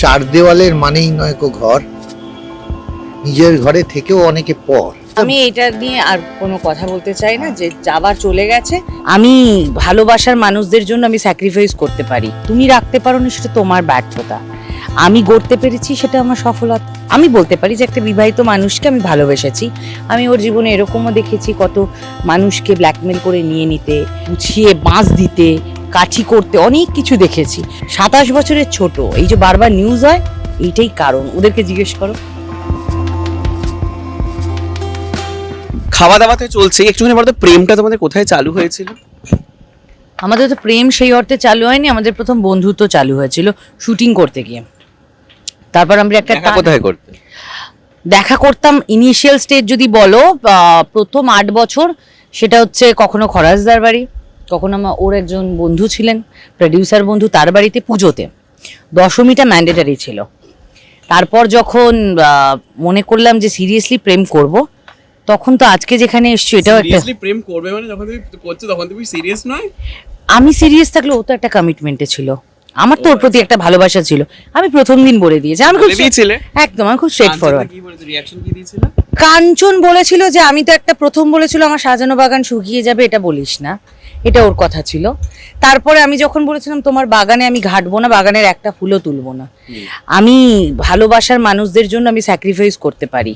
চার দেওয়ালের মানেই নয় কো ঘর। নিজের ঘরে থেকেও অনেকে পর। আমি এটা নিয়ে আর কোনো কথা বলতে চাই না যে যাবার চলে গেছে। আমি ভালোবাসার মানুষদের জন্য আমি স্যাক্রিফাইস করতে পারি। তুমি রাখতে পারো না, সেটা তোমার ব্যর্থতা। আমি গড়তে পেরেছি সেটা আমার সফলতা। আমি বলতে পারি যে একটা বিবাহিত মানুষকে আমি ভালোবেসেছি। আমি ওর জীবনে এরকমও দেখেছি কত মানুষকে ব্ল্যাকমেল করে নিয়ে নিতে গুছিয়ে বাঁশ দিতে কাঠি করতে অনেক কিছু দেখেছি। সাতাশ বছরের ছোট এই যে বারবার নিউজ হয় এইটাই কারণ। ওদেরকে জিজ্ঞেস করো। খাওয়া দাওয়াতে চলছে একটুখানি বলতো প্রেমটা তোমাদের কোথায় চালু হয়েছিল? আমাদের তো প্রেম সেই অর্থে চালু হয়নি আমাদের প্রথম বন্ধুত্ব চালু হয়েছিল শুটিং করতে গিয়ে। তারপর আমরা একটা দেখা কোথায় করতে? দেখা করতাম ইনিশিয়াল স্টেজ যদি বলো প্রথম আট বছর সেটা হচ্ছে কখনো খরাজদার বাড়ি কখনো আমার ওর একজন বন্ধু ছিলেন প্রডিউসার বন্ধু তার বাড়িতে পুজোতে। দশমীটা ম্যান্ডেটারি ছিল। তারপর যখন মনে করলাম যে সিরিয়াসলি প্রেম করব তখন তো আজকে যেখানে এসছি এটাও একটা সিরিয়াসলি প্রেম করবে মানে যখন তুমি করছ তখন তুমি সিরিয়াস নয়? আমি সিরিয়াস থাকলে ও তো একটা কমিটমেন্টে ছিল। আমার তো ওর প্রতি একটা ভালোবাসা ছিল। আমি প্রথম দিন বলে দিয়েছি। আমি খুব একদম আমি খুব স্ট্রেট ফরওয়ার্ড কাঞ্চন বলেছিল যে আমি তো একটা প্রথম বলেছিল আমার সাজানো বাগান শুকিয়ে যাবে এটা বলিস না। এটা ওর কথা ছিল। তারপরে আমি যখন বলেছিলাম তোমার বাগানে আমি ঘাটবো না বাগানের একটা ফুলও তুলবো না। আমি ভালোবাসার মানুষদের জন্য আমি স্যাক্রিফাইস করতে পারি।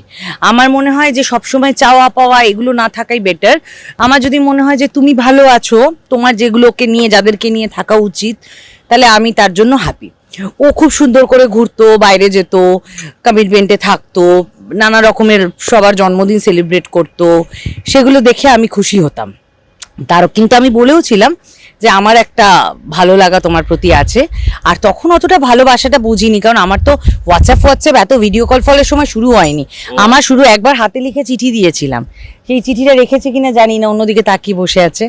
আমার মনে হয় যে সবসময় চাওয়া পাওয়া এগুলো না থাকাই বেটার আমার যদি মনে হয় যে তুমি ভালো আছো তোমার যেগুলোকে নিয়ে যাদেরকে নিয়ে থাকা উচিত তাহলে আমি তার জন্য হ্যাপি ও খুব সুন্দর করে ঘুরতো বাইরে যেত কমিটমেন্টে থাকতো নানা রকমের সবার জন্মদিন সেলিব্রেট করতো সেগুলো দেখে আমি খুশি হতাম। তার কিন্তু আমি বলেও ছিলাম যে আমার একটা ভালো লাগা তোমার প্রতি আছে আর তখন অতটা ভালোবাসাটা বুঝিনি কারণ আমার তো হোয়াটসঅ্যাপ হোয়াটসঅ্যাপ এত ভিডিও কল ফলের সময় শুরু হয়নি। আমার শুরু একবার হাতে লিখে চিঠি দিয়েছিলাম। সেই চিঠিটা রেখেছে কিনা জানি না অন্যদিকে তাকিয়ে বসে আছে।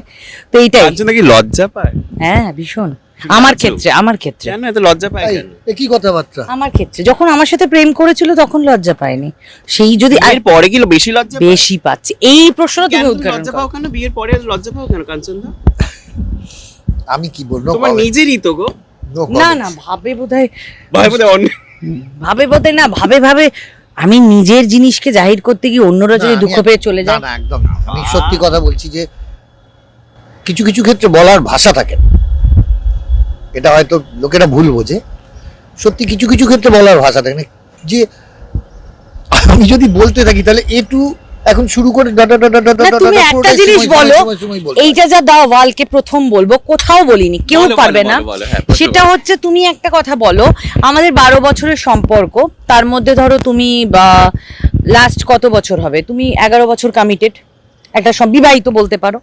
তো এইটাই। নাকি লজ্জা পায়? হ্যাঁ ভীষণ। আমার ক্ষেত্রে আমার ক্ষেত্রে। কেন এত লজ্জা পায় কেন? এ কি কথাবার্তা। আমার ক্ষেত্রে যখন আমার সাথে প্রেম করেছিল তখন লজ্জা পায়নি। সেই যদি আর বিয়ের পরে কি বেশি লজ্জা বেশি পাচ্ছে। এই প্রশ্ন তুমি উদ্ঘাটন লজ্জা পাও কেন? বিয়ের পরে লজ্জা পাও কেন কাঞ্চন দা? আমি কি বলব? তোমার নিজেরই তো গো। না না ভাবে বোধহয় ভাই বোধহয় অন্য ভাবে বোধহয় না ভাবে ভাবে আমি নিজের জিনিসকে জাহির করতে গিয়ে অন্যরা যদি দুঃখ পেয়ে চলে যায়। না একদম না। আমি সত্যি কথা বলছি যে কিছু কিছু ক্ষেত্রে বলার ভাষা থাকে না। এটা হয়তো লোকেরা ভুল বোঝে। সত্যি কিছু কিছু ক্ষেত্রে বলার ভাষা থাকে না। যে আমি যদি বলতে থাকি তাহলে এটু এখন শুরু করে ডা ডা ডা ডা ডা না, ডা তুমি একটা জিনিস বলো। এইটা যা দাও ওয়ালকে প্রথম বলব কোথাও বলিনি কেউ পারবে না। হ্যাঁ, সেটা হচ্ছে তুমি একটা কথা বলো আমাদের বারো বছরের সম্পর্ক তার মধ্যে ধরো তুমি বা লাস্ট কত বছর হবে? তুমি এগারো বছর কমিটেড একটা সব বিবাহিত বলতে পারো।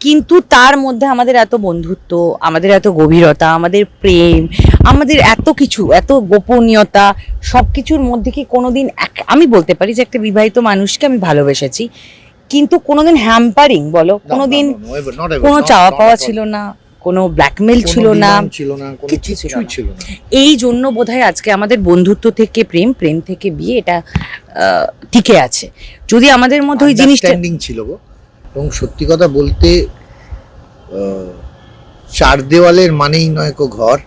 কিন্তু তার মধ্যে আমাদের এত বন্ধুত্ব আমাদের এত গভীরতা আমাদের প্রেম আমাদের এত কিছু এত গোপনীয়তা সব কিছুর মধ্যে কি কোনোদিন এক- আমি বলতে পারি যে একটা বিবাহিত মানুষকে আমি ভালোবেসেছি কিন্তু কোনোদিন হ্যাম্পারিং বলো কোনোদিন কোনো চাওয়া পাওয়া ছিল না কোনো ব্ল্যাকমেল ছিল না demand ছিল না এই জন্য বোধহয় আজকে আমাদের বন্ধুত্ব থেকে প্রেম প্রেম থেকে বিয়ে এটা টিকে আছে। যদি আমাদের মধ্যে ওই জিনিসটা ছিল গো। এবং সত্যি কথা বলতে চার দেওয়ালের মানেই নয় কো ঘর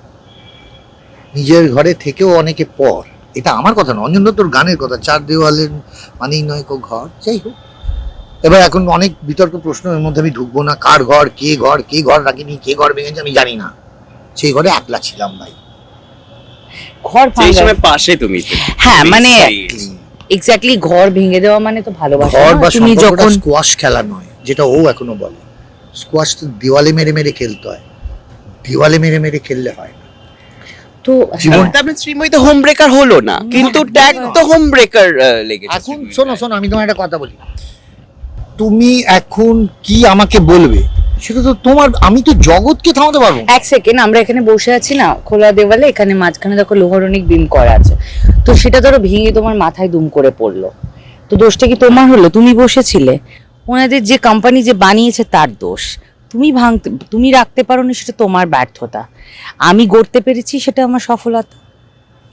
নিজের ঘরে থেকেও অনেকে পর। এটা আমার কথা না অঞ্জন দত্তর গানের কথা চার দেওয়ালের মানেই নয় কো ঘর যাই হোক। এবার এখন অনেক বিতর্ক প্রশ্নের মধ্যে আমি ঢুকবো না কার ঘর কে ঘর কে ঘর রাখিনি কে ঘর ভেঙেছে আমি জানি না। সেই ঘরে একলা ছিলাম ভাই। ঘর সেই সময় পাশে তুমি হ্যাঁ মানে. এক্স্যাক্টলি ঘর ভেঙে দেওয়া মানে তো ভালোবাসা ঘর বা তুমি যখন স্কোয়াশ খেলা নয়। যেটা ও এখনও বলে স্কোয়াশ তো দেওয়ালে মেরে মেরে খেলতে হয়। দেওয়ালে মেরে মেরে খেললে হয় না। তো জীবন- তারপরে মানে তো হোম ব্রেকার হলো না কিন্তু ট্যাগ তো হোম ব্রেকার লেগেছে এখন শোনো শোনো আমি তোমার একটা কথা বলি। তুমি এখন কি আমাকে বলবে? সেটা তো তোমার আমি তো জগৎকে থামাতে পারব। এক সেকেন্ড আমরা এখানে বসে আছি না খোলা দেওয়ালে এখানে মাঝখানে দেখো লোহারনিক বিম করা আছে। তো সেটা ধরো ভেঙে তোমার মাথায় দুম করে পড়ল। তো দোষটা কি তোমার হলো? তুমি বসেছিলে। ওনাদের যে কোম্পানি যে বানিয়েছে তার দোষ। তুমি ভাঙতে তুমি রাখতে পারো না সেটা তোমার ব্যর্থতা। আমি গড়তে পেরেছি সেটা আমার সফলতা।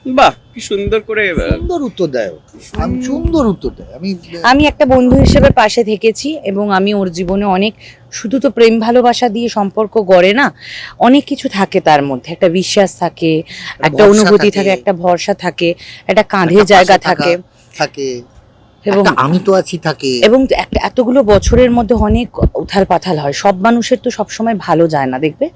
বাহ কি সুন্দর করে সুন্দর উত্তর দেয় আমি সুন্দর উত্তর দেয় আমি আমি একটা বন্ধু হিসেবে পাশে থেকেছি এবং আমি ওর জীবনে অনেক শুধু তো প্রেম ভালোবাসা দিয়ে সম্পর্ক গড়ে না অনেক কিছু থাকে তার মধ্যে। একটা বিশ্বাস থাকে একটা অনুভূতি থাকে। থাকে একটা ভরসা থাকে একটা কাঁধে জায়গা থাকে। থাকে। এবং আমি তো আছি থাকে এবং একটা এতগুলো বছরের মধ্যে অনেক উথাল পাথাল হয়। সব মানুষের তো সব সময় ভালো যায় না দেখবে?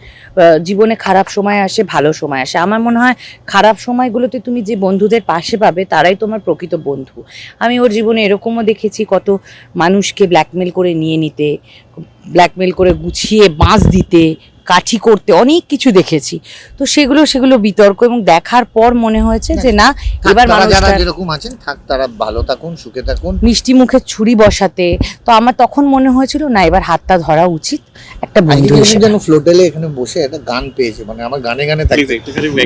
জীবনে খারাপ সময় আসে ভালো সময় আসে। আমার মনে হয় খারাপ সময়গুলোতে তুমি যে বন্ধুদের পাশে পাবে তারাই তোমার প্রকৃত বন্ধু। আমি ওর জীবনে এরকমও দেখেছি কত মানুষকে ব্ল্যাকমেল করে নিয়ে নিতে ব্ল্যাকমেল করে গুছিয়ে বাঁশ দিতে কাঠি করতে অনেক কিছু দেখেছি। তো সেগুলো সেগুলো বিতর্ক এবং দেখার পর মনে হয়েছে যে না এবার যারা যেরকম আছেন থাক তারা ভালো থাকুন সুখে থাকুন। মিষ্টি মুখে ছুরি বসাতে তো আমার তখন মনে হয়েছিল না এবার হাতটা ধরা উচিত। একটা বন্ধু হিসেবে যেন ফ্লোটেলে এখানে বসে একটা গান পেয়েছে মানে আমার গানে গানে থাকে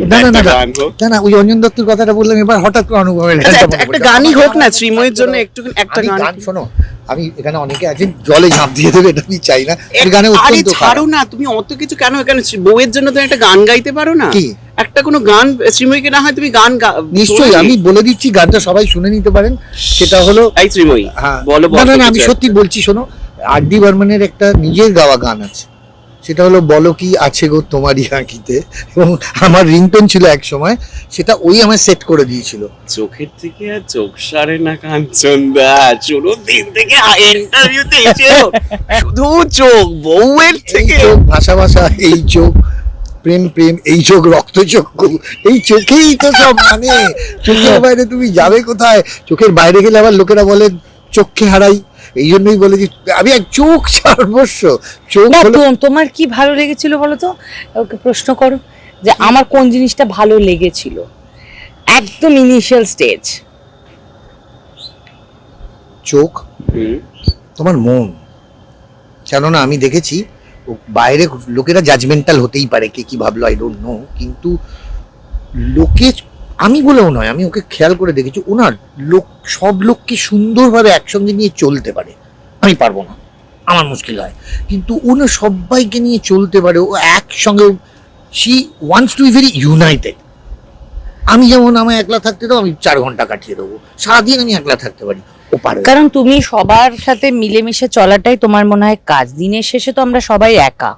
না, না, না, না। গান হোক। না না ওই অঞ্জন দত্তর কথাটা বললাম এবার হঠাৎ করে অনুভবের আচ্ছা, একটা-। গানই হোক না শ্রীময়ের জন্য একটু একটা গান শোনো আমি এখানে অনেকে আছেন জলে ঝাঁপ দিয়ে দেবে এটা আমি চাই না। এই গানে অত্যন্ত ছাড়ো। না তুমি অত কিছু কেন এখানে বউয়ের জন্য তুমি একটা গান গাইতে পারো না? কি? একটা কোনো গান শ্রীময়ীকে না হয় তুমি গান নিশ্চয়ই আমি বলে দিচ্ছি গানটা সবাই শুনে নিতে পারেন। সেটা হলো এই শ্রীময়ী হ্যাঁ। বলো না না বলো আমি সত্যি বলছি শোনো। আর ডি বর্মনের একটা নিজের গাওয়া গান আছে। সেটা হলো বলো কি আছে গো তোমারই আঁকিতে। এবং আমার রিংটোন ছিল এক সময় সেটা ওই আমার সেট করে দিয়েছিল। চোখের থেকে আর চোখ সারে না কাঞ্চন দা শুরু দিন থেকে ইন্টারভিউতে এসে শুধু চোখ বউয়ের থেকে। চোখ ভাষা ভাষা এই চোখ প্রেম প্রেম এই চোখ রক্ত চক্ষু এই চোখেই তো সব মানে। চোখের বাইরে তুমি যাবে কোথায়? চোখের বাইরে গেলে আবার লোকেরা বলে চোখকে হারাই। এই জন্যই বলে যে আমি এক চোখ সর্বস্ব চোখ তোমার কি ভালো লেগেছিল বলো তো? ওকে প্রশ্ন করো যে আমার কোন জিনিসটা ভালো লেগেছিল? একদম ইনিশিয়াল স্টেজ চোখ? তোমার মন। কেননা আমি দেখেছি বাইরে লোকেরা জাজমেন্টাল হতেই পারে কে কি ভাবলো আই ডোন্ট নো কিন্তু লোকে আমি বলেও নয়, আমি ওকে খেয়াল করে দেখেছি ওনার লোক, সব লোককে সুন্দরভাবে একসঙ্গে নিয়ে চলতে পারে? আমি পারব না, আমার মুশকিল হয়। কিন্তু উনি সবাইকে নিয়ে চলতে পারে, ও একসঙ্গে see once to be very united আমি যেমন আমার একলা থাকতে দাও আমি চার ঘণ্টা কাটিয়ে দেবো। সারাদিন আমি একলা থাকতে পারি। কারণ তুমি সবার সাথে মিলেমিশে চলাটাই তোমার মনে হয় কাজ। দিনের শেষে তো আমরা সবাই একা।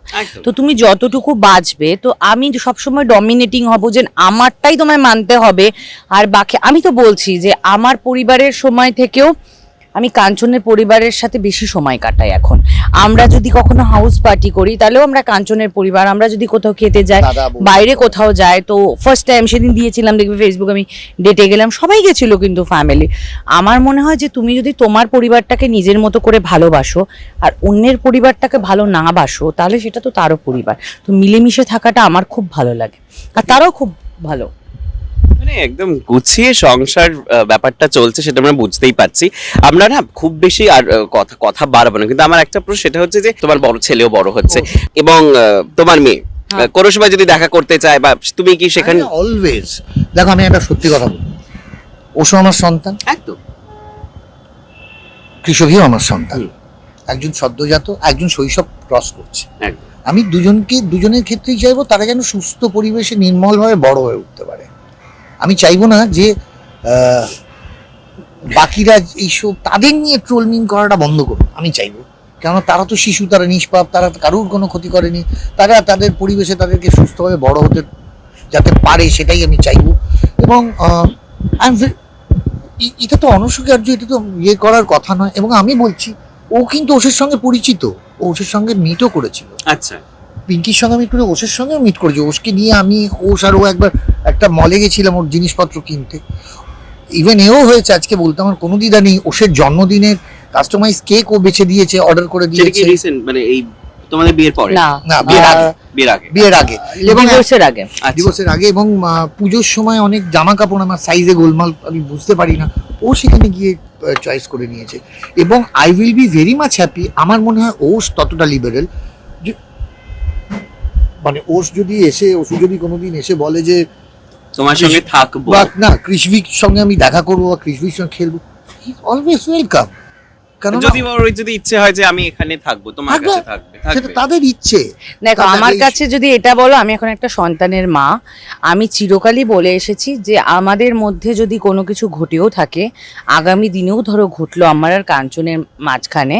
তো তুমি যতটুকু বাঁচবে তো আমি সবসময় ডমিনেটিং হব যে আমারটাই তোমায় মানতে হবে। আর বাকি আমি তো বলছি যে আমার পরিবারের সময় থেকেও আমি কাঞ্চনের পরিবারের সাথে বেশি সময় কাটাই এখন। আমরা যদি কখনো হাউস পার্টি করি তাহলেও আমরা কাঞ্চনের পরিবার। আমরা যদি কোথাও খেতে যাই বাইরে কোথাও যায় তো ফার্স্ট টাইম সেদিন দিয়েছিলাম দেখবে ফেসবুক আমি ডেটে গেলাম সবাই গেছিল কিন্তু ফ্যামিলি আমার মনে হয় যে তুমি যদি তোমার পরিবারটাকে নিজের মতো করে ভালোবাসো আর অন্যের পরিবারটাকে ভালো না বাসো তাহলে সেটা তো তারও পরিবার। তো মিলেমিশে থাকাটা আমার খুব ভালো লাগে। আর তারাও খুব ভালো। মানে একদম গুছিয়ে সংসার ব্যাপারটা চলছে সেটা আমরা বুঝতেই পারছি। আমরা না খুব বেশি আর কথা কথা বাড়াবো না। কিন্তু আমার একটা প্রশ্ন সেটা হচ্ছে যে তোমার বড় ছেলেও বড় হচ্ছে এবং আহ, তোমার মেয়ে। হ্যাঁ। কোনো সময় যদি দেখা করতে চায় বা তুমি কি সেখানে অলওয়েজ দেখো আমি একটা সত্যি কথা বলি। ওসো আমার সন্তান। একদম। কৃষকীও আমার সন্তান। একজন সদ্যজাত একজন শৈশব ক্রস করছে। আমি দুজনকে দুজনের ক্ষেত্রেই চাইব তারা যেন সুস্থ পরিবেশে নির্মলভাবে বড় হয়ে উঠতে পারে। আমি চাইব না যে বাকিরা এইসব তাদের নিয়ে ট্রোলমিং করাটা বন্ধ করুন আমি চাইব। কেন তারা তো শিশু, তারা নিষ্পাপ, তারা কারুর কোনো ক্ষতি করেনি। তারা তাদের পরিবেশে তাদেরকে সুস্থভাবে বড় হতে, যাতে পারে সেটাই আমি চাইব। এবং এটা তো অনস্বীকার্য, এটা তো ইয়ে করার কথা নয়। এবং আমি বলছি, ও কিন্তু ওষের সঙ্গে পরিচিত। ও ওষের সঙ্গে মিটও করেছিল। আচ্ছা। পিঙ্কির সঙ্গে মিট করে ওষের সঙ্গেও মিট করেছি। ওষকে নিয়ে আমি ওষ আর ও একবার একটা মলে গেছিলাম ওর জিনিসপত্র কিনতে। ইভেন এও হয়েছে আজকে বলতে আমার কোনো দ্বিধা নেই। ওষের জন্মদিনের কাস্টমাইজ কেক ও বেছে দিয়েছে অর্ডার করে দিয়েছে। রিসেন্ট মানে এই তোমাদের বিয়ের পরে? না। না, বিয়ের আগে। বিয়ের আগে। বিয়ের আগে। এবং ডিভোর্সের আগে। আচ্ছা। দিবসের আগে এবং পুজোর সময় অনেক জামা কাপড় আমার সাইজে গোলমাল আমি বুঝতে পারি না। ও সেখানে গিয়ে চয়েস করে নিয়েছে। এবং I will be very much happy আমার মনে হয় ওস ততটা লিবারেল মানে ওস যদি এসে ওষু যদি কোনোদিন এসে বলে যে তোমার সঙ্গে থাকব। না কৃষভির সঙ্গে আমি দেখা করব বা কৃষভির সঙ্গে খেলব অলওয়েজ ওয়েলকাম কেন যদি ওর যদি ইচ্ছে হয় যে আমি এখানে থাকব তোমার কাছে থাকবে সেটা তাদের ইচ্ছে। দেখো আমার কাছে যদি এটা বলো আমি এখন একটা সন্তানের মা। আমি চিরকালই বলে এসেছি যে আমাদের মধ্যে যদি কোনো কিছু ঘটেও থাকে আগামী দিনেও ধরো ঘটলো আমার আর কাঞ্চনের মাঝখানে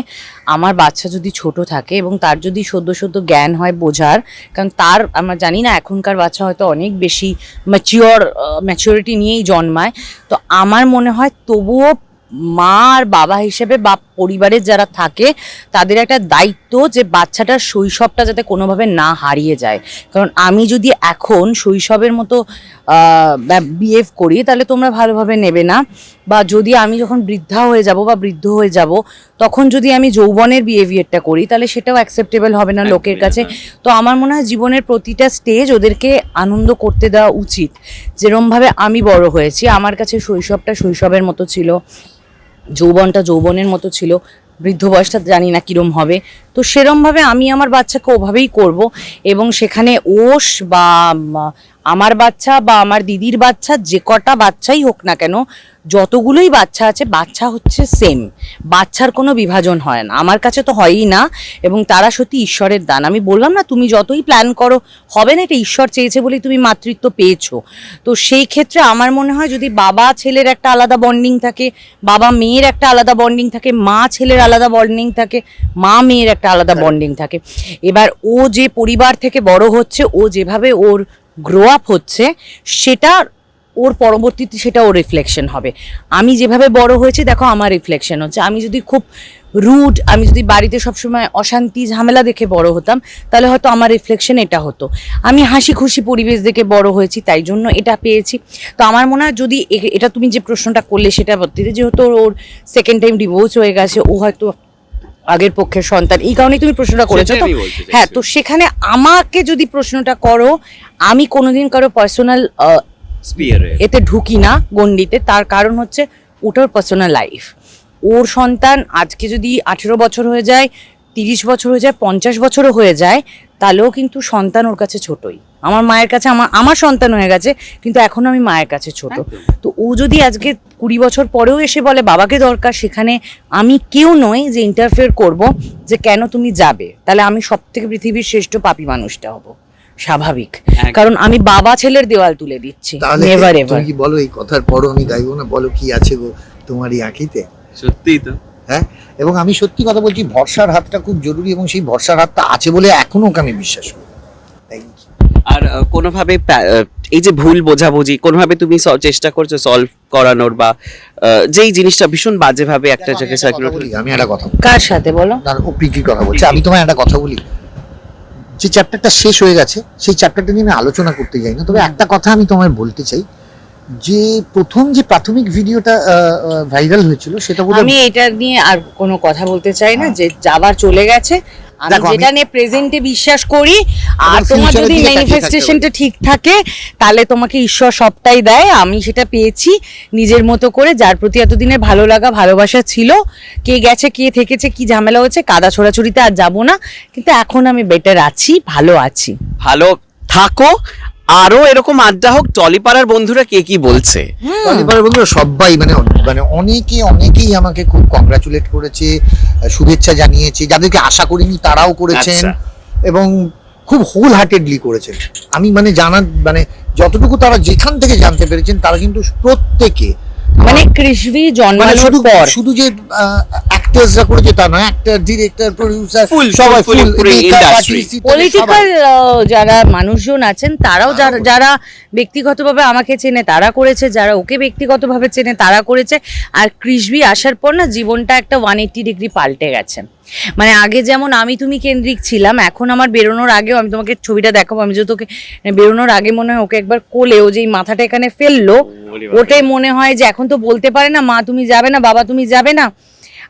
আমার বাচ্চা যদি ছোট থাকে এবং তার যদি সদ্য সদ্য জ্ঞান হয় বোঝার কারণ তার আমরা জানি না এখনকার বাচ্চা হয়তো অনেক বেশি ম্যাচিওর ম্যাচিওরিটি নিয়েই জন্মায়। তো আমার মনে হয় তবুও মা আর বাবা হিসেবে বা পরিবারের যারা থাকে তাদের একটা দায়িত্ব যে বাচ্চাটার শৈশবটা যাতে কোনোভাবে না হারিয়ে যায়। কারণ আমি যদি এখন শৈশবের মতো বিহেভ করি তাহলে তোমরা ভালোভাবে নেবে না। বা যদি আমি যখন বৃদ্ধা হয়ে যাব বা বৃদ্ধ হয়ে যাব তখন যদি আমি যৌবনের বিহেভিয়ারটা করি তাহলে সেটাও অ্যাকসেপ্টেবল হবে না লোকের কাছে। তো আমার মনে হয় জীবনের প্রতিটা স্টেজ ওদেরকে আনন্দ করতে দেওয়া উচিত। যেরমভাবে আমি বড় হয়েছি আমার কাছে শৈশবটা শৈশবের মতো ছিল। যৌবনটা যৌবনের মতো ছিল, বৃদ্ধ বয়সটা জানি না কিরম হবে। তো সেরমভাবে আমি আমার বাচ্চাকে ওভাবেই করব এবং সেখানে ওষ বা আমার বাচ্চা বা আমার দিদির বাচ্চা যে কটা বাচ্চাই হোক না কেন যতগুলোই বাচ্চা আছে বাচ্চা হচ্ছে সেম বাচ্চার কোনো বিভাজন হয় না। আমার কাছে তো হয়ই না এবং তারা সত্যি ঈশ্বরের দান। আমি বললাম না তুমি যতই প্ল্যান করো হবে না এটা ঈশ্বর চেয়েছে বলেই তুমি মাতৃত্ব পেয়েছ। তো সেই ক্ষেত্রে আমার মনে হয় যদি বাবা ছেলের একটা আলাদা বন্ডিং থাকে বাবা মেয়ের একটা আলাদা বন্ডিং থাকে মা ছেলের আলাদা বন্ডিং থাকে মা মেয়ের একটা আলাদা বন্ডিং থাকে। এবার ও যে পরিবার থেকে বড় হচ্ছে ও যেভাবে ওর গ্রো আপ হচ্ছে, সেটা ওর পরবর্তীতে সেটা ওর রিফ্লেকশন হবে। আমি যেভাবে বড় হয়েছি, দেখো আমার রিফ্লেকশন হচ্ছে। আমি যদি খুব রুড আমি যদি বাড়িতে সবসময় অশান্তি, ঝামেলা দেখে বড় হতাম, তাহলে হয়তো আমার রিফ্লেকশন এটা হতো। আমি হাসি খুশি পরিবেশ দেখে বড় হয়েছি, তাই জন্য এটা পেয়েছি। তো আমার মনে হয় যদি এটা তুমি যে প্রশ্নটা করলে সেটা যেহেতু ওর সেকেন্ড টাইম ডিভোর্স হয়ে গেছে, ও হয়তো আগের পক্ষের সন্তান। এই কারণে তুমি প্রশ্নটা করেছ। তো। হ্যাঁ তো সেখানে আমাকে যদি প্রশ্নটা করো আমি কোনোদিন কারও পার্সোনাল এতে ঢুকি না গণ্ডিতে। তার কারণ হচ্ছে ওটার পার্সোনাল লাইফ ওর সন্তান আজকে যদি আঠেরো বছর হয়ে যায় তিরিশ বছর হয়ে যায় পঞ্চাশ বছরও হয়ে যায় তাহলেও কিন্তু সন্তান ওর কাছে ছোটই। আমার মায়ের কাছে আমার আমার সন্তান হয়ে গেছে কিন্তু এখনও আমি মায়ের কাছে ছোট। তো ও যদি আজকে কুড়ি বছর পরেও এসে বলে বাবাকে দরকার সেখানে আমি কেউ নই যে ইন্টারফেয়ার করব যে কেন তুমি যাবে? তাহলে আমি সব থেকে পৃথিবীর শ্রেষ্ঠ পাপী মানুষটা হব। স্বাভাবিক। কারণ আমি বাবা ছেলের দেওয়াল তুলে দিচ্ছি। নেভার এভার কি বলো এই কথার পরও আমি গাইবো না? বলো কি আছে গো তোমারই আঁকিতে? সত্যিই তো। হ্যাঁ? এবং আমি সত্যি কথা বলছি ভরসার হাতটা খুব জরুরি এবং সেই ভরসার হাতটা আছে বলে এখনও ওকে আমি বিশ্বাস করি। আর কোনোভাবে এই যে ভুল বোঝাবুঝি কোনোভাবে তুমি চেষ্টা করছ সলভ করানোর বা যেই জিনিসটা ভীষণ বাজেভাবে একটা জায়গায় একটা সার্কুলেট কথা আমি একটা কথা কার সাথে বলো? না ও প্রীতির কথা বলছে। আমি তোমায় একটা কথা বলি। যে চ্যাপ্টারটা শেষ হয়ে গেছে সেই চ্যাপ্টারটা নিয়ে আমি আলোচনা করতে যাই না। তবে একটা কথা আমি তোমায় বলতে চাই যে প্রথম যে প্রাথমিক ভিডিওটা ভাইরাল হয়েছিল সেটা আমি এটা নিয়ে আর কোনো কথা বলতে চাই না যে যাবার চলে গেছে। আমি যেটা নিয়ে প্রেজেন্টে বিশ্বাস করি আর তোমার যদি ম্যানিফেস্টেশনটা ঠিক থাকে তাহলে তোমাকে ঈশ্বর সবটাই দেয়। আমি সেটা পেয়েছি নিজের মতো করে যার প্রতি এতদিনের ভালো লাগা ভালোবাসা ছিল। কে গেছে কে থেকেছে কি ঝামেলা হয়েছে কাদা ছোড়াছুড়িতে আর যাব না। কিন্তু এখন আমি বেটার আছি ভালো আছি। ভালো থাকো। আরও এরকম আড্ডা হোক টলিপাড়ার বন্ধুরা কে কি বলছে? টলিপাড়ার বন্ধুরা সবাই মানে মানে অনেকে অনেকেই আমাকে খুব কংগ্রাচুলেট করেছে শুভেচ্ছা জানিয়েছে যাদেরকে আশা করিনি তারাও করেছেন আচ্ছা। এবং খুব হোল হার্টেডলি করেছেন। আমি মানে জানার মানে যতটুকু তারা যেখান থেকে জানতে পেরেছেন তারা কিন্তু প্রত্যেকে মানে কৃষ্ণি মানে জন্মানোর শুধু পর। শুধু যে অ্যাক্টার্সরা করেছে তা নয় অ্যাক্টর ডিরেক্টর প্রডিউসার সবাই ফুল পলিটিক্যাল যারা মানুষজন আছেন তারাও যারা যারা ব্যক্তিগতভাবে আমাকে চেনে তারা করেছে যারা ওকে ব্যক্তিগতভাবে চেনে তারা করেছে। আর কৃষবি আসার পর না জীবনটা একটা ওয়ান এইট্টি ডিগ্রি পাল্টে গেছে। মানে আগে যেমন আমি তুমি কেন্দ্রিক ছিলাম এখন আমার বেরোনোর আগেও আমি তোমাকে ছবিটা দেখাবো আমি যে তোকে বেরোনোর আগে মনে হয় ওকে একবার কোলে ও যে মাথাটা এখানে ফেলল ওটাই মনে হয় যে এখন তো বলতে পারে না মা তুমি যাবে না বাবা তুমি যাবে না।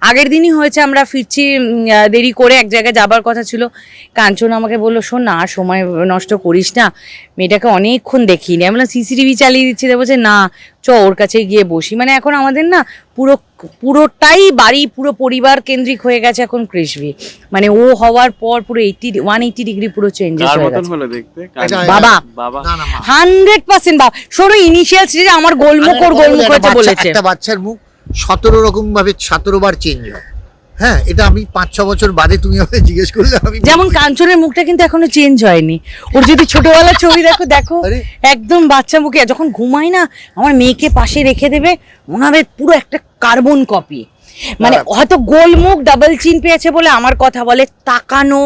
আগের দিনই হয়েছে আমরা ফিরছি দেরি করে এক জায়গায় যাবার কথা ছিল। কাঞ্চন আমাকে বলল শোন না আর সময় নষ্ট করিস না মেয়েটাকে অনেকক্ষণ দেখিনি। আমি বললাম সিসিটিভি চালিয়ে দিচ্ছি। তো বলছে না চ ওর কাছে গিয়ে বসি। মানে এখন আমাদের না পুরো পুরোটাই বাড়ি পুরো পরিবার কেন্দ্রিক হয়ে গেছে এখন কৃষবি মানে ও হওয়ার পর পুরো এইটি ওয়ান এইটি ডিগ্রি পুরো চেঞ্জ কার হয়ে গেছে। হলো দেখতে? এটা- বাবা। বাবা। না না মা। হান্ড্রেড পার্সেন্ট বাবা। শোনো ইনিশিয়াল স্টেজে আমার গোলমুখ ওর গোলমুখ হয়েছে বলেছে। একটা বাচ্চার মুখ সতেরো রকম ভাবে সতেরো বার চেঞ্জ হয়। হ্যাঁ এটা আমি পাঁচ ছ বছর বাদে তুমি আমাকে জিজ্ঞেস করলে আমি যেমন কাঞ্চনের মুখটা কিন্তু এখনও চেঞ্জ হয়নি। ওর যদি ছোটবেলার ছবি দেখো দেখো। একদম বাচ্চা মুখে যখন ঘুমায় না আমার মেয়েকে পাশে রেখে দেবে ওনাদের পুরো একটা কার্বন কপি মানে হয়তো গোল মুখ ডাবল চিন পেয়েছে বলে আমার কথা বলে তাকানো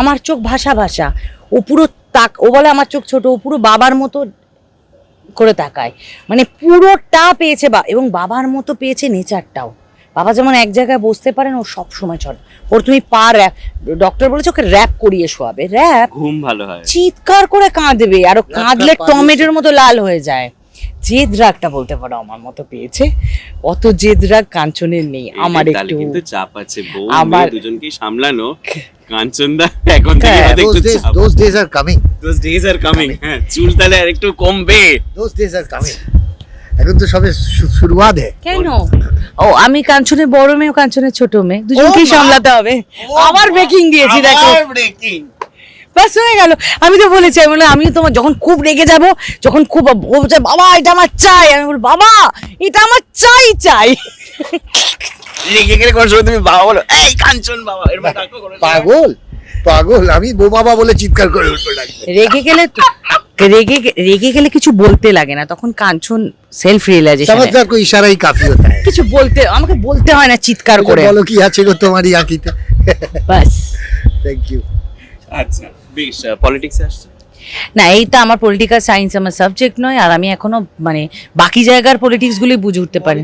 আমার চোখ ভাষা ভাষা। ও পুরো তাক ও বলে আমার চোখ ছোট ও পুরো বাবার মতো করে তাকায়। মানে পুরোটা পেয়েছে বা এবং বাবার মতো পেয়েছে নেচারটাও। বাবা যেমন এক জায়গায় বসতে পারেন ও সব সময় চলে। ওর তুমি পা র্যাপ ডক্টর বলেছে ওকে র্যাপ করিয়ে শোয়াবে। র্যাপ ঘুম ভালো হয়। চিৎকার করে কাঁদবে আর ও কাঁদলে টমেটোর মতো লাল হয়ে যায়। জেদ রাগটা বলতে পারো আমার মতো পেয়েছে। অত জেদ রাগ কাঞ্চনের নেই আমার একটু কিন্তু চাপ আছে। বউ আমার- সামলানো। কাঞ্চনদা এখন থেকে হ্যাঁ, একটু চাপ those days are coming. Those days are coming হ্যাঁ চুল তাহলে আর একটু কমবে। Those days are coming. এখন তো সবে শুরুয়াত কেন? ও আমি কাঞ্চনের বড় মেয়ে ও কাঞ্চনের ছোট মেয়ে। দুজনকেই সামলাতে হবে। আবার ব্রেকিং দিয়েছি দেখো। ব্রেকিং ব্যাস হয়ে গেল। আমি তো বলেছি আমি বললাম আমি তোমার যখন খুব রেগে যাব যখন খুব বাবা এটা আমার চাই। আমি বলি বাবা এটা আমার চাই চাই। রেগে গেলে কোন সময় তুমি বাবা বলো এই কাঞ্চন বাবা পাগল পাগল আমি বোমাবা বলে চিৎকার করে রেগে গেলে রেগে রেগে গেলে কিছু বলতে লাগে না তখন কাঞ্চন সেলফ রিয়েলাইজেশন কো ইশারাই কাফি কিছু বলতে আমাকে বলতে হয় না চিৎকার করে। বলো কি আছে গো তোমারই আঁকিতে। বাস থ্যাংক ইউ আচ্ছা। বেশ পলিটিক্সে আসছে না এইটা আমার পলিটিক্যাল সায়েন্স আমার সাবজেক্ট নয় আর আমি এখনও মানে বাকি জায়গার পলিটিক্স গুলি বুঝে উঠতে পারি।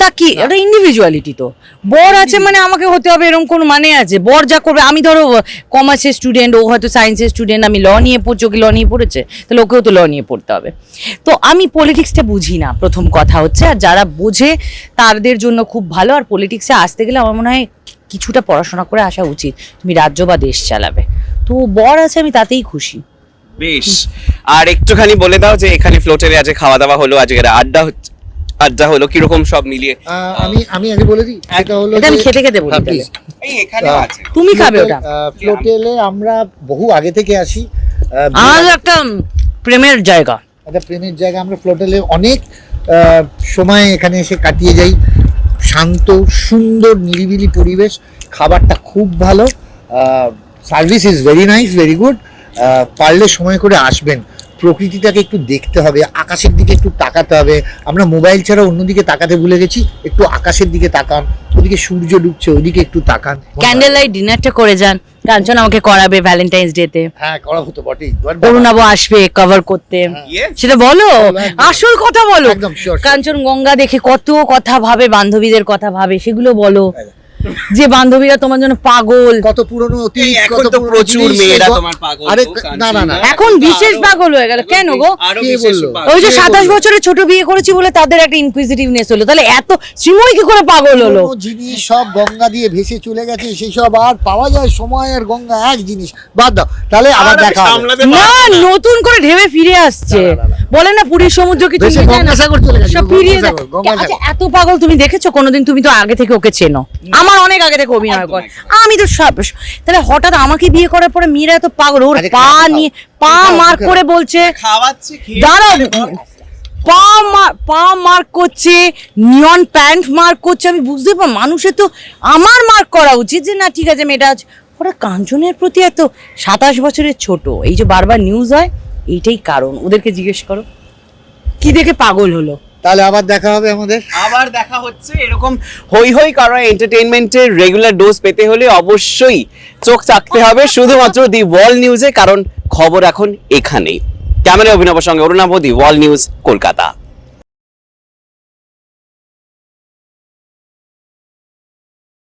তা কি ওটা ইন্ডিভিজুয়ালিটি তো। বর আছে মানে আমাকে হতে হবে এরকম কোনো মানে আছে। বর যা করবে আমি ধরো কমার্সের স্টুডেন্ট ও হয়তো সায়েন্সের স্টুডেন্ট আমি ল নিয়ে পড়ছি ওকে ল নিয়ে পড়েছে তাহলে ওকেও তো ল নিয়ে পড়তে হবে। তো আমি পলিটিক্সটা বুঝি না প্রথম কথা হচ্ছে আর যারা বোঝে তাদের জন্য খুব ভালো আর পলিটিক্সে আসতে গেলে আমার মনে হয় কিছুটা পড়াশোনা করে আসা উচিত। তুমি রাজ্য বা দেশ চালাবে। তো বর আছে আমি তাতেই খুশি। বেশ। আর একটুখানি বলে দাও যে এখানে ফ্লোটারে আজকে খাওয়া দাওয়া হলো আজকে আড্ডা হচ্ছে আড্ডা হলো কীরকম সব মিলিয়ে? আমি আমি আগে বলে দিই সেটা হলো এটা আমি খেতে খেতে বলি হ্যাঁ। এই এখানে আছে। তুমি খাবে ওটা। ফ্লোটেলে আমরা বহু আগে থেকে আসি আহ, আমার একটা প্রেমের জায়গা। একটা প্রেমের জায়গা আমরা ফ্লোটেলে অনেক আহ, সময় এখানে এসে কাটিয়ে যাই। শান্ত সুন্দর নিরিবিলি পরিবেশ। খাবারটা খুব ভালো। Service is very nice very good পারলে সময় করে আসবেন। প্রকৃতিটাকে একটু দেখতে হবে আকাশের দিকে একটু তাকাতে হবে। আমরা মোবাইল ছাড়া অন্যদিকে তাকাতে ভুলে গেছি একটু আকাশের দিকে তাকান ওদিকে সূর্য ডুবছে ওদিকে একটু তাকান। ক্যান্ডেল লাইট ডিনারটা করে যান। কাঞ্চন আমাকে করাবে ভ্যালেন্টাইন্স ডে তে। হ্যাঁ করা হতো বটেই। অরুণাবু আসবে কভার করতে। সেটা বলো? আসল কথা বলো. কাঞ্চন গঙ্গা দেখে কত কথা ভাবে বান্ধবীদের কথা ভাবে সেগুলো বলো। একদম। যে বান্ধবীরা তোমার জন্য পাগল। কত পুরনো অতীত এখন কত তো প্রচুর মেয়েরা তোমার পাগল আরে না না না। এখন বিশেষ পাগল হয়ে গেল। কেন গো? আরও কে বলল? ওই যে কে সাতাশ বলল? ছোট বিয়ে করেছি বলে তাদের একটা ইনকুইজিটিভনেস হলো। তাহলে এত শ্রীময় কি করে পাগল হলো? জিনিস সব গঙ্গা দিয়ে ভেসে চলে গেছে সেসব আর পাওয়া যায় সময় আর গঙ্গা এক জিনিস। বাদ দাও। তাহলে আবার দেখা না নতুন করে ঢেবে ফিরে আসছে। বলে না পুরীর সমুদ্র কিছু নিয়ে না। চলে গেছে, সব ফিরিয়ে। আচ্ছা এত পাগল তুমি দেখেছ? কোনোদিন তুমি তো আগে থেকে ওকে চেনো। আমার অনেক আগে থেকে অভিনয় করে। আমি তো সব তাহলে হঠাৎ আমাকে বিয়ে করার পরে মেয়েরা এত পাগল ওর পা। নিয়ে পা মার্ক করে বলছে খাওয়াচ্ছে দাঁড়াও পা পা মার্ক করছে নিয়ন প্যান্ট মার্ক করছে আমি বুঝতে পার মানুষের তো আমার মার্ক করা উচিত যে না ঠিক আছে মেয়েটা ওরা কাঞ্চনের প্রতি এত সাতাশ বছরের ছোট। এই যে বারবার নিউজ হয় এইটাই কারণ। ওদেরকে জিজ্ঞেস করো কি দেখে পাগল হলো? তাহলে আবার দেখা হবে আমাদের। আবার দেখা হচ্ছে এরকম হই হই করা এন্টারটেইনমেন্টের রেগুলার ডোজ পেতে হলে অবশ্যই চোখ থাকতে হবে, শুধুমাত্র দি ওয়ার্ল্ড নিউজে কারণ খবর এখন এখানেই। ক্যামেরা অভিনবের সঙ্গে Arunava the world news Kolkata.